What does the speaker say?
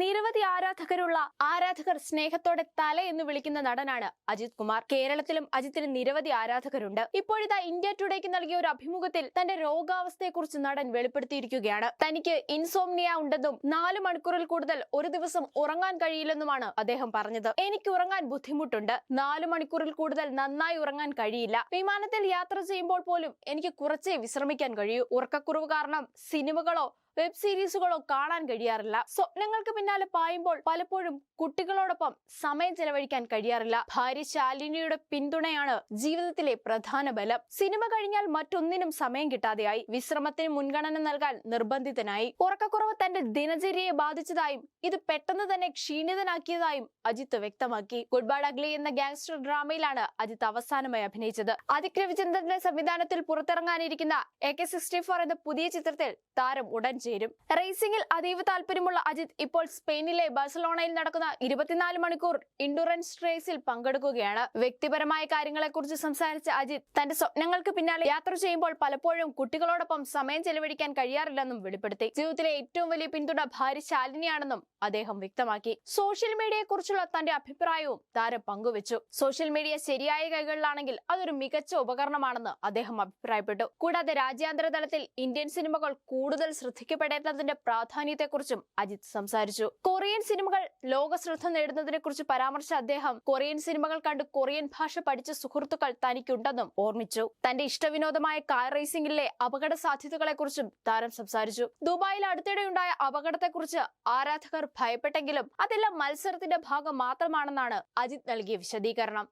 നിരവധി ആരാധകരുള്ള ആരാധകർ സ്നേഹത്തോടെ തല എന്ന് വിളിക്കുന്ന നടനാണ് അജിത് കുമാർ. കേരളത്തിലും അജിത്തിന് നിരവധി ആരാധകരുണ്ട്. ഇപ്പോഴിതാ ഇന്ത്യ ടുഡേക്ക് നൽകിയ ഒരു അഭിമുഖത്തിൽ തന്റെ രോഗാവസ്ഥയെക്കുറിച്ച് നടൻ വെളിപ്പെടുത്തിയിരിക്കുകയാണ്. തനിക്ക് ഇൻസോംനിയ ഉണ്ടെന്നും നാല് മണിക്കൂറിൽ കൂടുതൽ ഒരു ദിവസം ഉറങ്ങാൻ കഴിയില്ലെന്നുമാണ് അദ്ദേഹം പറഞ്ഞത്. എനിക്ക് ഉറങ്ങാൻ ബുദ്ധിമുട്ടുണ്ട്. നാല് മണിക്കൂറിൽ കൂടുതൽ നന്നായി ഉറങ്ങാൻ കഴിയില്ല. വിമാനത്തിൽ യാത്ര ചെയ്യുമ്പോൾ പോലും എനിക്ക് കുറച്ചേ വിശ്രമിക്കാൻ കഴിയൂ. ഉറക്കക്കുറവ് കാരണം സിനിമകളോ വെബ് സീരീസുകളോ കാണാൻ കഴിയാറില്ല. സ്വപ്നങ്ങൾക്ക് പിന്നാലെ പായുമ്പോൾ പലപ്പോഴും കുട്ടികളോടൊപ്പം സമയം ചെലവഴിക്കാൻ കഴിയാറില്ല. ഭാര്യ ശാലിനിയുടെ പിന്തുണയാണ് ജീവിതത്തിലെ പ്രധാന ബലം. സിനിമ കഴിഞ്ഞാൽ മറ്റൊന്നിനും സമയം കിട്ടാതെയായി. വിശ്രമത്തിന് മുൻഗണന നൽകാൻ നിർബന്ധിതനായി. ഉറക്കക്കുറവ് തന്റെ ദിനചര്യയെ ബാധിച്ചതായും ഇത് പെട്ടെന്ന് തന്നെ ക്ഷീണിതനാക്കിയതായും അജിത്ത് വ്യക്തമാക്കി. ഗുഡ് അഗ്ലി എന്ന ഗാങ്സ്റ്റർ ഡ്രാമയിലാണ് അജിത്ത് അവസാനമായി അഭിനയിച്ചത്. അതിക് രവിചന്ദ്രന്റെ സംവിധാനത്തിൽ പുറത്തിറങ്ങാനിരിക്കുന്ന എ കെ സിക്സ്റ്റി ഫോർ എന്ന പുതിയ ചിത്രത്തിൽ താരം ഉടൻ ചേരും. റേസിംഗിൽ അതീവ താല്പര്യമുള്ള അജിത് ഇപ്പോൾ സ്പെയിനിലെ ബാഴ്സലോണയിൽ നടക്കുന്ന ഇരുപത്തിനാല് മണിക്കൂർ ഇൻഡുറൻസ് റേസിൽ പങ്കെടുക്കുകയാണ്. വ്യക്തിപരമായ കാര്യങ്ങളെക്കുറിച്ച് സംസാരിച്ച അജിത് തന്റെ സ്വപ്നങ്ങൾക്ക് പിന്നാലെ യാത്ര ചെയ്യുമ്പോൾ പലപ്പോഴും കുട്ടികളോടൊപ്പം സമയം ചെലവഴിക്കാൻ കഴിയാറില്ലെന്നും വെളിപ്പെടുത്തി. ജീവിതത്തിലെ ഏറ്റവും വലിയ പിന്തുണ ഭാര്യ ശാലിനിയാണെന്നും അദ്ദേഹം വ്യക്തമാക്കി. സോഷ്യൽ മീഡിയയെക്കുറിച്ചുള്ള തന്റെ അഭിപ്രായവും താരം പങ്കുവച്ചു. സോഷ്യൽ മീഡിയ ശരിയായ കൈകളിലാണെങ്കിൽ അതൊരു മികച്ച ഉപകരണമാണെന്ന് അദ്ദേഹം അഭിപ്രായപ്പെട്ടു. കൂടാതെ രാജ്യാന്തര തലത്തിൽ ഇന്ത്യൻ സിനിമകൾ കൂടുതൽ ശ്രദ്ധിക്കപ്പെടേണ്ടതിന്റെ പ്രാധാന്യത്തെക്കുറിച്ചും അജിത് സംസാരിച്ചു. കൊറിയൻ സിനിമകൾ ലോക ശ്രദ്ധ നേടുന്നതിനെ കുറിച്ച് പരാമർശിച്ച അദ്ദേഹം കൊറിയൻ സിനിമകൾ കണ്ട് കൊറിയൻ ഭാഷ പഠിച്ച സുഹൃത്തുക്കൾ തനിക്കുണ്ടെന്നും ഓർമ്മിച്ചു. തന്റെ ഇഷ്ടവിനോദമായ കാർ റേസിംഗിലെ അപകട സാധ്യതകളെക്കുറിച്ചും താരം സംസാരിച്ചു. ദുബായിൽ അടുത്തിടെയുണ്ടായ അപകടത്തെക്കുറിച്ച് ആരാധകർ ഭയപ്പെട്ടെങ്കിലും അതെല്ലാം മത്സരത്തിന്റെ ഭാഗം മാത്രമാണെന്നാണ് അജിത് നൽകിയ വിശദീകരണം.